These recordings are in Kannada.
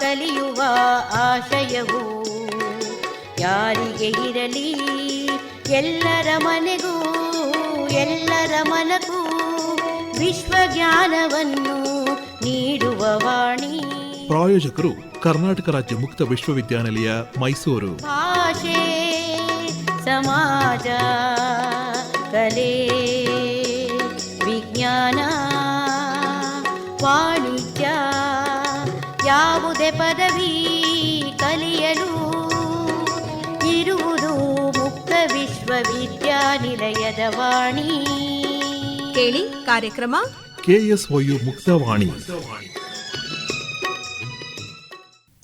ಕಲಿಯುವ ಆಶಯವು ಯಾರಿಗೆ ಇರಲಿ? ಎಲ್ಲರ ಮನೆಗೂ ಎಲ್ಲರ ಮನಗೂ ವಿಶ್ವಜ್ಞಾನವನ್ನು ನೀಡುವ ವಾಣಿ. ಪ್ರಾಯೋಜಕರು ಕರ್ನಾಟಕ ರಾಜ್ಯ ಮುಕ್ತ ವಿಶ್ವವಿದ್ಯಾನಿಲಯ ಮೈಸೂರು. ಭಾಷೆ ಸಮಾಜ ಕಲೆ. ವಾಣಿ ಕೇಳಿ ಕಾರ್ಯಕ್ರಮ. ಕೆಎಸ್ಒಯು ಮುಕ್ತವಾಣಿ.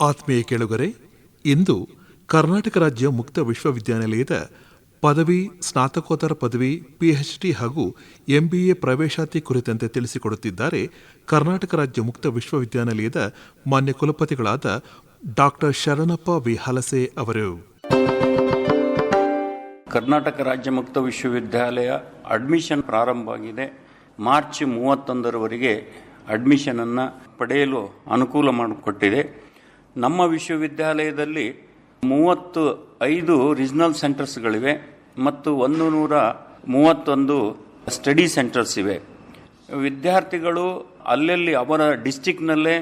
ಆತ್ಮೀಯ ಕೇಳುಗರೆ ಇಂದು ಕರ್ನಾಟಕ ರಾಜ್ಯ ಮುಕ್ತ ವಿಶ್ವವಿದ್ಯಾನಿಲಯದ ಪದವಿ ಸ್ನಾತಕೋತ್ತರ ಪದವಿ ಪಿಎಚ್ಡಿ ಹಾಗೂ ಎಂಬಿಎ ಪ್ರವೇಶಾತಿ ಕುರಿತಂತೆ ತಿಳಿಸಿಕೊಡುತ್ತಿದ್ದಾರೆ ಕರ್ನಾಟಕ ರಾಜ್ಯ ಮುಕ್ತ ವಿಶ್ವವಿದ್ಯಾನಿಲಯದ ಮಾನ್ಯ ಕುಲಪತಿಗಳಾದ ಡಾಕ್ಟರ್ ಶರಣಪ್ಪ ವಿ ಹಲಸೆ ಅವರು. ಕರ್ನಾಟಕ ರಾಜ್ಯ ಮುಕ್ತ ವಿಶ್ವವಿದ್ಯಾಲಯ ಅಡ್ಮಿಷನ್ ಪ್ರಾರಂಭವಾಗಿದೆ ಮಾರ್ಚ್ ಮೂವತ್ತೊಂದರವರೆಗೆ ಅಡ್ಮಿಷನನ್ನು ಪಡೆಯಲು ಅನುಕೂಲ ಮಾಡಿಕೊಟ್ಟಿದೆ. ನಮ್ಮ ವಿಶ್ವವಿದ್ಯಾಲಯದಲ್ಲಿ ಮೂವತ್ತು ಐದು ರೀಜ್ನಲ್ ಸೆಂಟರ್ಸ್ಗಳಿವೆ ಮತ್ತು ಒಂದು ನೂರ ಮೂವತ್ತೊಂದು ಸ್ಟಡಿ ಸೆಂಟರ್ಸ್ ಇವೆ. ವಿದ್ಯಾರ್ಥಿಗಳು ಅಲ್ಲಲ್ಲಿ ಅವರ ಡಿಸ್ಟಿಕ್ನಲ್ಲೇ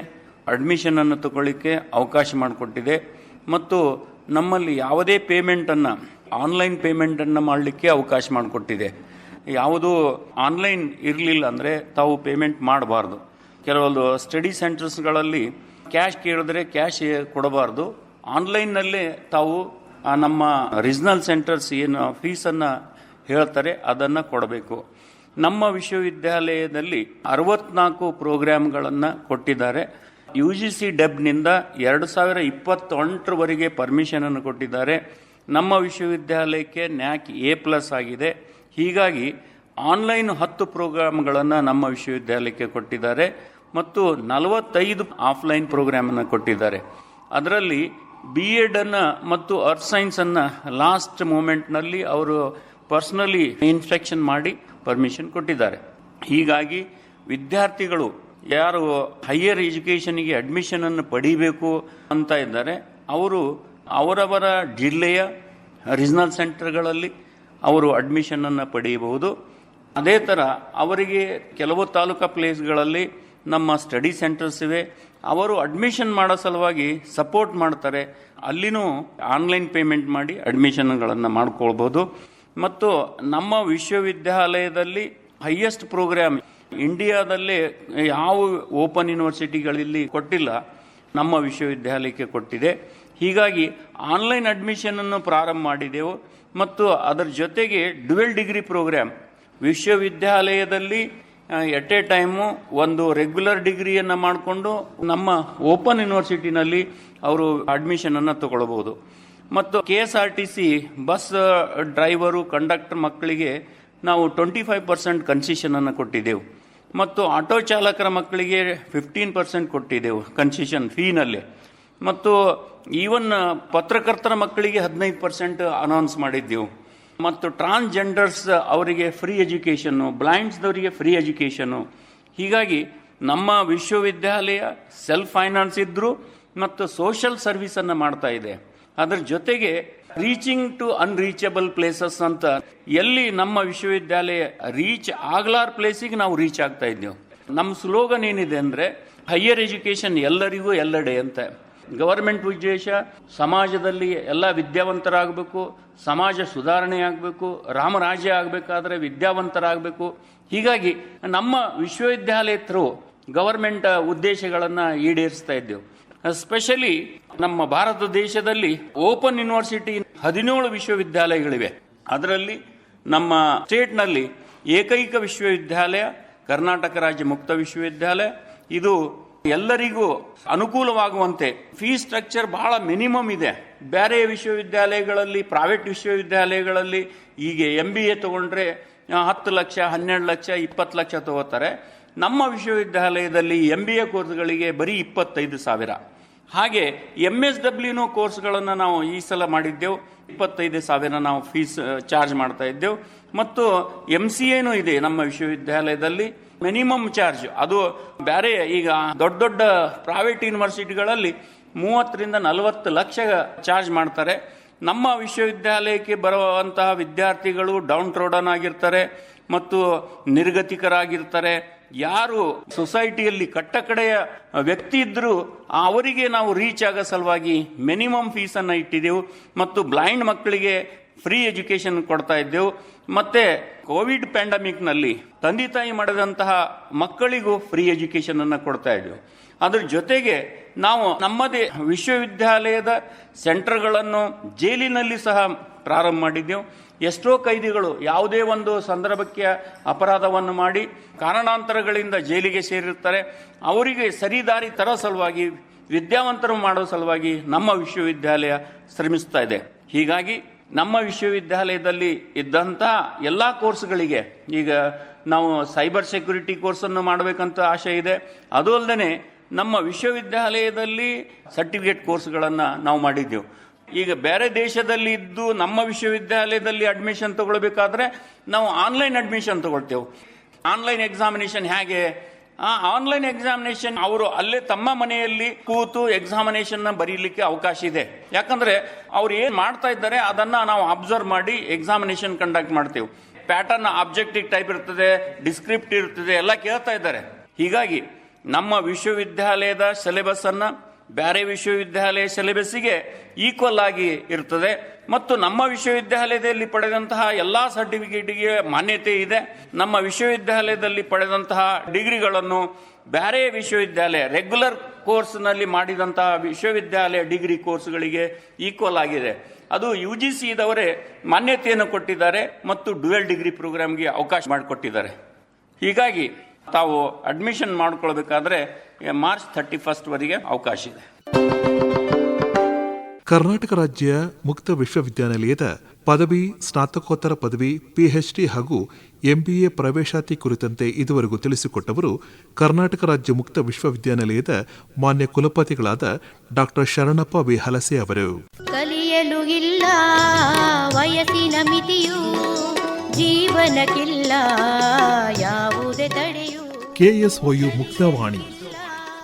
ಅಡ್ಮಿಷನನ್ನು ತಗೊಳ್ಳಿಕ್ಕೆ ಅವಕಾಶ ಮಾಡಿಕೊಟ್ಟಿದೆ. ಮತ್ತು ನಮ್ಮಲ್ಲಿ ಯಾವುದೇ ಪೇಮೆಂಟನ್ನು ಆನ್ಲೈನ್ ಪೇಮೆಂಟನ್ನು ಮಾಡಲಿಕ್ಕೆ ಅವಕಾಶ ಮಾಡಿಕೊಟ್ಟಿದೆ. ಯಾವುದು ಆನ್ಲೈನ್ ಇರಲಿಲ್ಲ ಅಂದರೆ ತಾವು ಪೇಮೆಂಟ್ ಮಾಡಬಾರ್ದು. ಕೆಲವೊಂದು ಸ್ಟಡಿ ಸೆಂಟರ್ಸ್ಗಳಲ್ಲಿ ಕ್ಯಾಶ್ ಕೇಳಿದ್ರೆ ಕ್ಯಾಶ್ ಕೊಡಬಾರ್ದು. ಆನ್ಲೈನ್ನಲ್ಲೇ ತಾವು ನಮ್ಮ ರೀಜನಲ್ ಸೆಂಟರ್ಸ್ ಏನು ಫೀಸನ್ನು ಹೇಳ್ತಾರೆ, ಅದನ್ನು ಕೊಡಬೇಕು. ನಮ್ಮ ವಿಶ್ವವಿದ್ಯಾಲಯದಲ್ಲಿ ಅರವತ್ನಾಲ್ಕು ಪ್ರೋಗ್ರಾಮ್ಗಳನ್ನು ಕೊಟ್ಟಿದ್ದಾರೆ. ಯು ಜಿ ಸಿ ಡೆಬ್ನಿಂದ ಎರಡು ಸಾವಿರ ಇಪ್ಪತ್ತೊಂಟರವರೆಗೆ ಪರ್ಮಿಷನನ್ನು ಕೊಟ್ಟಿದ್ದಾರೆ. ನಮ್ಮ ವಿಶ್ವವಿದ್ಯಾಲಯಕ್ಕೆ ನ್ಯಾಕ್ ಎ ಪ್ಲಸ್ ಆಗಿದೆ. ಹೀಗಾಗಿ ಆನ್ಲೈನ್ ಹತ್ತು ಪ್ರೋಗ್ರಾಮ್ಗಳನ್ನು ನಮ್ಮ ವಿಶ್ವವಿದ್ಯಾಲಯಕ್ಕೆ ಕೊಟ್ಟಿದ್ದಾರೆ ಮತ್ತು ನಲವತ್ತೈದು ಆಫ್ಲೈನ್ ಪ್ರೋಗ್ರಾಮನ್ನು ಕೊಟ್ಟಿದ್ದಾರೆ. ಅದರಲ್ಲಿ ಬಿ ಎಡನ್ನು ಮತ್ತು ಅರ್ತ್ ಸೈನ್ಸನ್ನು ಲಾಸ್ಟ್ ಮೂಮೆಂಟ್ನಲ್ಲಿ ಅವರು ಪರ್ಸ್ನಲಿ ಇನ್ಸ್ಪೆಕ್ಷನ್ ಮಾಡಿ ಪರ್ಮಿಷನ್ ಕೊಟ್ಟಿದ್ದಾರೆ. ಹೀಗಾಗಿ ವಿದ್ಯಾರ್ಥಿಗಳು ಯಾರು ಹೈಯರ್ ಎಜುಕೇಷನಿಗೆ ಅಡ್ಮಿಷನನ್ನು ಪಡಿಬೇಕು ಅಂತ ಇದ್ದಾರೆ. ಅವರು ಅವರವರ ಜಿಲ್ಲೆಯ ರೀಜನಲ್ ಸೆಂಟರ್ಗಳಲ್ಲಿ ಅವರು ಅಡ್ಮಿಷನನ್ನು ಪಡೆಯಬಹುದು. ಅದೇ ಥರ ಅವರಿಗೆ ಕೆಲವು ತಾಲೂಕಾ ಪ್ಲೇಸ್ಗಳಲ್ಲಿ ನಮ್ಮ ಸ್ಟಡಿ ಸೆಂಟರ್ಸ್ ಇವೆ. ಅವರು ಅಡ್ಮಿಷನ್ ಮಾಡೋ ಸಲುವಾಗಿ ಸಪೋರ್ಟ್ ಮಾಡ್ತಾರೆ. ಅಲ್ಲಿನೂ ಆನ್ಲೈನ್ ಪೇಮೆಂಟ್ ಮಾಡಿ ಅಡ್ಮಿಷನ್ಗಳನ್ನು ಮಾಡ್ಕೊಳ್ಬೋದು ಮತ್ತು ನಮ್ಮ ವಿಶ್ವವಿದ್ಯಾಲಯದಲ್ಲಿ ಹೈಯೆಸ್ಟ್ ಪ್ರೋಗ್ರಾಮ್ ಇಂಡಿಯಾದಲ್ಲಿ ಯಾವ ಓಪನ್ ಯೂನಿವರ್ಸಿಟಿಗಳಲ್ಲಿ ಕೊಟ್ಟಿಲ್ಲ. ನಮ್ಮ ವಿಶ್ವವಿದ್ಯಾಲಯಕ್ಕೆ ಕೊಟ್ಟಿದೆ. ಹೀಗಾಗಿ ಆನ್ಲೈನ್ ಅಡ್ಮಿಷನನ್ನು ಪ್ರಾರಂಭ ಮಾಡಿದೆವು. ಮತ್ತು ಅದರ ಜೊತೆಗೆ ಡ್ಯುವೆಲ್ ಡಿಗ್ರಿ ಪ್ರೋಗ್ರಾಮ್. ವಿಶ್ವವಿದ್ಯಾಲಯದಲ್ಲಿ ಎಟ್ ಎ ಟೈಮು ಒಂದು ರೆಗ್ಯುಲರ್ ಡಿಗ್ರಿಯನ್ನು ಮಾಡಿಕೊಂಡು ನಮ್ಮ ಓಪನ್ ಯೂನಿವರ್ಸಿಟಿನಲ್ಲಿ ಅವರು ಅಡ್ಮಿಷನನ್ನು ತಗೊಳ್ಬೋದು ಮತ್ತು K S R T C bus driver, conductor ಮಕ್ಕಳಿಗೆ ನಾವು ಟ್ವೆಂಟಿ ಫೈವ್ ಪರ್ಸೆಂಟ್ ಕನ್ಸಿಷನನ್ನು ಕೊಟ್ಟಿದ್ದೆವು ಮತ್ತು ಆಟೋ ಚಾಲಕರ ಮಕ್ಕಳಿಗೆ ಫಿಫ್ಟೀನ್ ಪರ್ಸೆಂಟ್ ಕೊಟ್ಟಿದ್ದೆವು ಕನ್ಸೆಷನ್ ಫೀನಲ್ಲಿ ಮತ್ತು ಈವನ್ ಪತ್ರಕರ್ತರ ಮಕ್ಕಳಿಗೆ ಹದಿನೈದು ಪರ್ಸೆಂಟ್ ಅನೌನ್ಸ್ ಮಾಡಿದ್ದೆವು. ಮತ್ತು ಟ್ರಾನ್ಸ್ಜೆಂಡರ್ಸ್ ಅವರಿಗೆ ಫ್ರೀ ಎಜುಕೇಷನ್ನು ಬ್ಲೈಂಡ್ಸ್ದವರಿಗೆ ಫ್ರೀ ಎಜುಕೇಷನ್ನು ಹೀಗಾಗಿ ನಮ್ಮ ವಿಶ್ವವಿದ್ಯಾಲಯ ಸೆಲ್ಫ್ ಫೈನಾನ್ಸ್ ಇದ್ದರೂ ಮತ್ತು ಸೋಷಲ್ ಸರ್ವಿಸನ್ನು ಮಾಡ್ತಾ ಇದೆ. ಅದರ ಜೊತೆಗೆ ರೀಚಿಂಗ್ ಟು ಅನ್ರೀಚಬಲ್ ಪ್ಲೇಸಸ್ ಅಂತ ಎಲ್ಲಿ ನಮ್ಮ ವಿಶ್ವವಿದ್ಯಾಲಯ ರೀಚ್ ಆಗ್ಲಾರ್ ಪ್ಲೇಸಿಗೆ ನಾವು ರೀಚ್ ಆಗ್ತಾ ಇದ್ದೇವೆ ನಮ್ಮ ಸ್ಲೋಗನ್ ಏನಿದೆ ಅಂದರೆ ಹೈಯರ್ ಎಜುಕೇಷನ್ ಎಲ್ಲರಿಗೂ ಎಲ್ಲೆಡೆ ಅಂತ. ಗವರ್ಮೆಂಟ್ ಉದ್ದೇಶ, ಸಮಾಜದಲ್ಲಿ ಎಲ್ಲ ವಿದ್ಯಾವಂತರಾಗಬೇಕು, ಸಮಾಜ ಸುಧಾರಣೆ ಆಗಬೇಕು, ರಾಮರಾಜ್ಯ ಆಗಬೇಕಾದ್ರೆ ವಿದ್ಯಾವಂತರಾಗಬೇಕು. ಹೀಗಾಗಿ ನಮ್ಮ ವಿಶ್ವವಿದ್ಯಾಲಯ ಥ್ರೂ ಗವರ್ಮೆಂಟ್ ಉದ್ದೇಶಗಳನ್ನು ಈಡೇರಿಸ್ತಾ ಇದ್ದೇವೆ. ಎಸ್ಪೆಷಲಿ ನಮ್ಮ ಭಾರತ ದೇಶದಲ್ಲಿ ಓಪನ್ ಯೂನಿವರ್ಸಿಟಿ ಹದಿನೇಳು ವಿಶ್ವವಿದ್ಯಾಲಯಗಳಿವೆ. ಅದರಲ್ಲಿ ನಮ್ಮ ಸ್ಟೇಟ್ನಲ್ಲಿ ಏಕೈಕ ವಿಶ್ವವಿದ್ಯಾಲಯ, ಕರ್ನಾಟಕ ರಾಜ್ಯ ಮುಕ್ತ ವಿಶ್ವವಿದ್ಯಾಲಯ. ಇದು ಎಲ್ಲರಿಗೂ ಅನುಕೂಲವಾಗುವಂತೆ ಫೀ ಸ್ಟ್ರಕ್ಚರ್ ಬಹಳ ಮಿನಿಮಮ್ ಇದೆ. ಬೇರೆ ವಿಶ್ವವಿದ್ಯಾಲಯಗಳಲ್ಲಿ, ಪ್ರೈವೇಟ್ ವಿಶ್ವವಿದ್ಯಾಲಯಗಳಲ್ಲಿ ಈಗ ಎಂ ಬಿ ಎ ತಗೊಂಡ್ರೆ ಹತ್ತು ಲಕ್ಷ, ಹನ್ನೆರಡು ಲಕ್ಷ, ಇಪ್ಪತ್ತು ಲಕ್ಷ ತಗೋತಾರೆ. ನಮ್ಮ ವಿಶ್ವವಿದ್ಯಾಲಯದಲ್ಲಿ ಎಂ ಬಿ ಎ ಕೋರ್ಸ್ಗಳಿಗೆ ಬರೀ ಇಪ್ಪತ್ತೈದು ಸಾವಿರ. ಹಾಗೆ ಎಂ ಎಸ್ ಡಬ್ಲ್ಯೂನು ಕೋರ್ಸ್ಗಳನ್ನು ನಾವು ಈ ಸಲ ಮಾಡಿದ್ದೆವು. ಇಪ್ಪತ್ತೈದು ಸಾವಿರ ನಾವು ಫೀಸ್ ಚಾರ್ಜ್ ಮಾಡ್ತಾ ಇದ್ದೆವು. ಮತ್ತು ಎಂ ಸಿ ಎನೂ ಇದೆ ನಮ್ಮ ವಿಶ್ವವಿದ್ಯಾಲಯದಲ್ಲಿ. Minimum charge. ಅದು ಬೇರೆ ಈಗ ದೊಡ್ಡ ದೊಡ್ಡ ಪ್ರೈವೇಟ್ ಯೂನಿವರ್ಸಿಟಿಗಳಲ್ಲಿ ಮೂವತ್ತರಿಂದ ನಲವತ್ತು ಲಕ್ಷ ಚಾರ್ಜ್ ಮಾಡ್ತಾರೆ. ನಮ್ಮ ವಿಶ್ವವಿದ್ಯಾಲಯಕ್ಕೆ ಬರುವಂತಹ ವಿದ್ಯಾರ್ಥಿಗಳು ಡೌನ್ ಟ್ರೋಡನ್ ಆಗಿರ್ತಾರೆ ಮತ್ತು ನಿರ್ಗತಿಕರಾಗಿರ್ತಾರೆ. ಯಾರು ಸೊಸೈಟಿಯಲ್ಲಿ ಕಟ್ಟಕಡೆಯ ವ್ಯಕ್ತಿ ಇದ್ದರೂ ಅವರಿಗೆ ನಾವು ರೀಚ್ ಆಗೋ ಸಲುವಾಗಿ ಮಿನಿಮಮ್ ಫೀಸನ್ನು ಇಟ್ಟಿದ್ದೆವು ಮತ್ತು ಬ್ಲೈಂಡ್ ಮಕ್ಕಳಿಗೆ ಫ್ರೀ ಎಜುಕೇಶನ್ ಕೊಡ್ತಾ ಇದ್ದೆವು. ಮತ್ತೆ ಕೋವಿಡ್ ಪ್ಯಾಂಡಮಿಕ್ನಲ್ಲಿ ತಂದೆ ತಾಯಿ ಮಾಡಿದಂತಹ ಮಕ್ಕಳಿಗೂ ಫ್ರೀ ಎಜುಕೇಶನ್ ಅನ್ನು ಕೊಡ್ತಾ ಇದ್ದೆವು. ಅದ್ರ ಜೊತೆಗೆ ನಾವು ನಮ್ಮದೇ ವಿಶ್ವವಿದ್ಯಾಲಯದ ಸೆಂಟರ್ಗಳನ್ನು ಜೈಲಿನಲ್ಲಿ ಸಹ ಪ್ರಾರಂಭ ಮಾಡಿದ್ದೆವು. ಎಷ್ಟೋ ಕೈದಿಗಳು ಯಾವುದೇ ಒಂದು ಸಂದರ್ಭಕ್ಕೆ ಅಪರಾಧವನ್ನು ಮಾಡಿ ಕಾರಣಾಂತರಗಳಿಂದ ಜೈಲಿಗೆ ಸೇರಿರ್ತಾರೆ ಅವರಿಗೆ ಸರಿದಾರಿ ತರೋ ಸಲುವಾಗಿ, ವಿದ್ಯಾವಂತರು ಮಾಡೋ ಸಲುವಾಗಿ ನಮ್ಮ ವಿಶ್ವವಿದ್ಯಾಲಯ ಶ್ರಮಿಸ್ತಾ ಇದೆ. ಹೀಗಾಗಿ ನಮ್ಮ ವಿಶ್ವವಿದ್ಯಾಲಯದಲ್ಲಿ ಇದ್ದಂಥ ಎಲ್ಲ ಕೋರ್ಸ್ಗಳಿಗೆ ಈಗ ನಾವು ಸೈಬರ್ ಸೆಕ್ಯುರಿಟಿ ಕೋರ್ಸನ್ನು ಮಾಡಬೇಕಂತ ಆಶೆ ಇದೆ. ಅದು ಅಲ್ಲದೆ ನಮ್ಮ ವಿಶ್ವವಿದ್ಯಾಲಯದಲ್ಲಿ ಸರ್ಟಿಫಿಕೇಟ್ ಕೋರ್ಸ್ಗಳನ್ನು ನಾವು ಮಾಡಿದ್ದೆವು. ಈಗ ಬೇರೆ ದೇಶದಲ್ಲಿ ಇದ್ದು ನಮ್ಮ ವಿಶ್ವವಿದ್ಯಾಲಯದಲ್ಲಿ ಅಡ್ಮಿಷನ್ ತಗೊಳ್ಬೇಕಾದ್ರೆ ನಾವು ಆನ್ಲೈನ್ ಅಡ್ಮಿಷನ್ ತಗೊಳ್ತೇವೆ. ಆನ್ಲೈನ್ ಎಕ್ಸಾಮಿನೇಷನ್ ಹೇಗೆ? ಆ ಆನ್ಲೈನ್ ಎಕ್ಸಾಮಿನೇಷನ್ ಅವರು ಅಲ್ಲೇ ತಮ್ಮ ಮನೆಯಲ್ಲಿ ಕೂತು ಎಕ್ಸಾಮಿನೇಷನ್ ಬರೀಲಿಕ್ಕೆ ಅವಕಾಶ ಇದೆ. ಯಾಕಂದ್ರೆ ಅವ್ರು ಏನ್ ಮಾಡ್ತಾ ಇದ್ದಾರೆ ಅದನ್ನ ನಾವು ಅಬ್ಸರ್ವ್ ಮಾಡಿ ಎಕ್ಸಾಮಿನೇಷನ್ ಕಂಡಕ್ಟ್ ಮಾಡ್ತೇವೆ. ಪ್ಯಾಟರ್ನ್ ಆಬ್ಜೆಕ್ಟಿವ್ ಟೈಪ್ ಇರ್ತದೆ ಡಿಸ್ಕ್ರಿಪ್ಟ್ ಇರ್ತದೆ, ಎಲ್ಲ ಕೇಳ್ತಾ ಇದ್ದಾರೆ. ಹೀಗಾಗಿ ನಮ್ಮ ವಿಶ್ವವಿದ್ಯಾಲಯದ ಸಿಲೆಬಸ್ ಅನ್ನ ಬೇರೆ ವಿಶ್ವವಿದ್ಯಾಲಯ ಸಿಲೆಬಸ್ಸಿಗೆ ಈಕ್ವಲ್ ಆಗಿ ಇರ್ತದೆ. ಮತ್ತು ನಮ್ಮ ವಿಶ್ವವಿದ್ಯಾಲಯದಲ್ಲಿ ಪಡೆದಂತಹ ಎಲ್ಲ ಸರ್ಟಿಫಿಕೇಟ್ಗೆ ಮಾನ್ಯತೆ ಇದೆ. ನಮ್ಮ ವಿಶ್ವವಿದ್ಯಾಲಯದಲ್ಲಿ ಪಡೆದಂತಹ ಡಿಗ್ರಿಗಳನ್ನು ಬೇರೆ ವಿಶ್ವವಿದ್ಯಾಲಯ ರೆಗ್ಯುಲರ್ ಕೋರ್ಸ್ನಲ್ಲಿ ಮಾಡಿದಂತಹ ವಿಶ್ವವಿದ್ಯಾಲಯ ಡಿಗ್ರಿ ಕೋರ್ಸ್ಗಳಿಗೆ ಈಕ್ವಲ್ ಆಗಿದೆ. ಅದು ಯು ಜಿ ಸಿದವರೇ ಮಾನ್ಯತೆಯನ್ನು ಕೊಟ್ಟಿದ್ದಾರೆ ಮತ್ತು ಡ್ಯುಯಲ್ ಡಿಗ್ರಿ ಪ್ರೋಗ್ರಾಮ್ಗೆ ಅವಕಾಶ ಮಾಡಿಕೊಟ್ಟಿದ್ದಾರೆ. ಹೀಗಾಗಿ ತಾವು ಅಡ್ಮಿಷನ್ ಮಾಡ್ಕೊಳ್ಬೇಕಾದ್ರೆ ಮಾರ್ಚ್ ಥರ್ಟಿ ಫಸ್ಟ್ವರೆಗೆ ಅವಕಾಶ ಇದೆ. ಕರ್ನಾಟಕ ರಾಜ್ಯ ಮುಕ್ತ ವಿಶ್ವವಿದ್ಯಾನಿಲಯದ ಪದವಿ ಸ್ನಾತಕೋತ್ತರ ಪದವಿ ಪಿಎಚ್ಡಿ ಹಾಗೂ ಎಂಬಿಎ ಪ್ರವೇಶಾತಿ ಕುರಿತಂತೆ ಇದುವರೆಗೂ ತಿಳಿಸಿಕೊಟ್ಟವರು ಕರ್ನಾಟಕ ರಾಜ್ಯ ಮುಕ್ತ ವಿಶ್ವವಿದ್ಯಾನಿಲಯದ ಮಾನ್ಯ ಕುಲಪತಿಗಳಾದ ಡಾಕ್ಟರ್ ಶರಣಪ್ಪ ವಿ. ಹಲಸೆ ಅವರು. ಕಲಿಯಲು ಇಲ್ಲ ವಯಸ್ಸಿನ ಮಿತಿಯು ಜೀವನಕ್ಕಿಲ್ಲ ಯಾವುದೇ ತಡೆಯು ಕೆಎಸ್ಒಯು ಮುಕ್ತವಾಣಿ.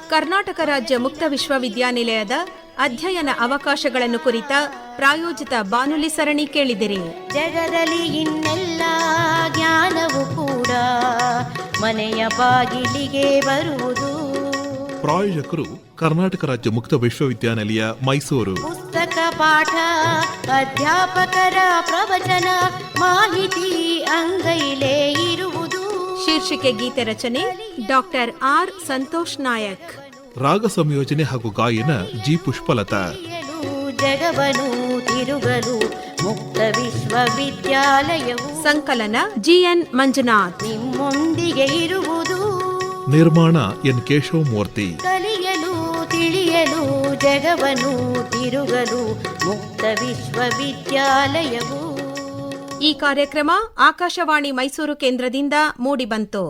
ಕರ್ನಾಟಕ ರಾಜ್ಯ ಮುಕ್ತ ವಿಶ್ವವಿದ್ಯಾನಿಲಯದ ಅಧ್ಯಯನ ಅವಕಾಶಗಳನ್ನು ಕುರಿತ ಪ್ರಾಯೋಜಿತ ಬಾನುಲಿ ಸರಣಿ ಕೇಳಿದಿರಿ. ಜಗದಲ್ಲಿ ಇನ್ನೆಲ್ಲ ಜ್ಞಾನವು ಕೂಡ ಮನೆಯ ಬಾಗಿಲಿಗೆ ಬರುವುದು. ಪ್ರಾಯೋಜಕರು ಕರ್ನಾಟಕ ರಾಜ್ಯ ಮುಕ್ತ ವಿಶ್ವವಿದ್ಯಾನಿಲಯ ಮೈಸೂರು. ಪುಸ್ತಕ ಪಾಠ ಅಧ್ಯಾಪಕರ ಪ್ರವಚನ ಮಾಹಿತಿ ಅಂಗೈಲೇ ಶೀರ್ಷಿಕೆ ಗೀತೆ ರಚನೆ ಡಾಕ್ಟರ್ ಆರ್ ಸಂತೋಷ್ ನಾಯಕ್. ರಾಗ ಸಂಯೋಜನೆ ಹಾಗೂ ಗಾಯನ ಜಿ ಪುಷ್ಪಲತಾ. ಜಗವನು ತಿರುಗಲು ಮುಕ್ತ ವಿಶ್ವವಿದ್ಯಾಲಯವು ಸಂಕಲನ ಜಿಎನ್ ಮಂಜುನಾಥ್. ನಿಮ್ಮೊಂದಿಗೆ ಇರುವುದು ನಿರ್ಮಾಣ ಎನ್ ಕೇಶವ ಮೂರ್ತಿ ಕಲಿಯಲು ತಿಳಿಯಲು ಜಗವನು ತಿರುಗಲು ಮುಕ್ತ ವಿಶ್ವವಿದ್ಯಾಲಯವು ಈ ಕಾರ್ಯಕ್ರಮ ಆಕಾಶವಾಣಿ ಮೈಸೂರು ಕೇಂದ್ರದಿಂದ ಮೂಡಿಬಂತು.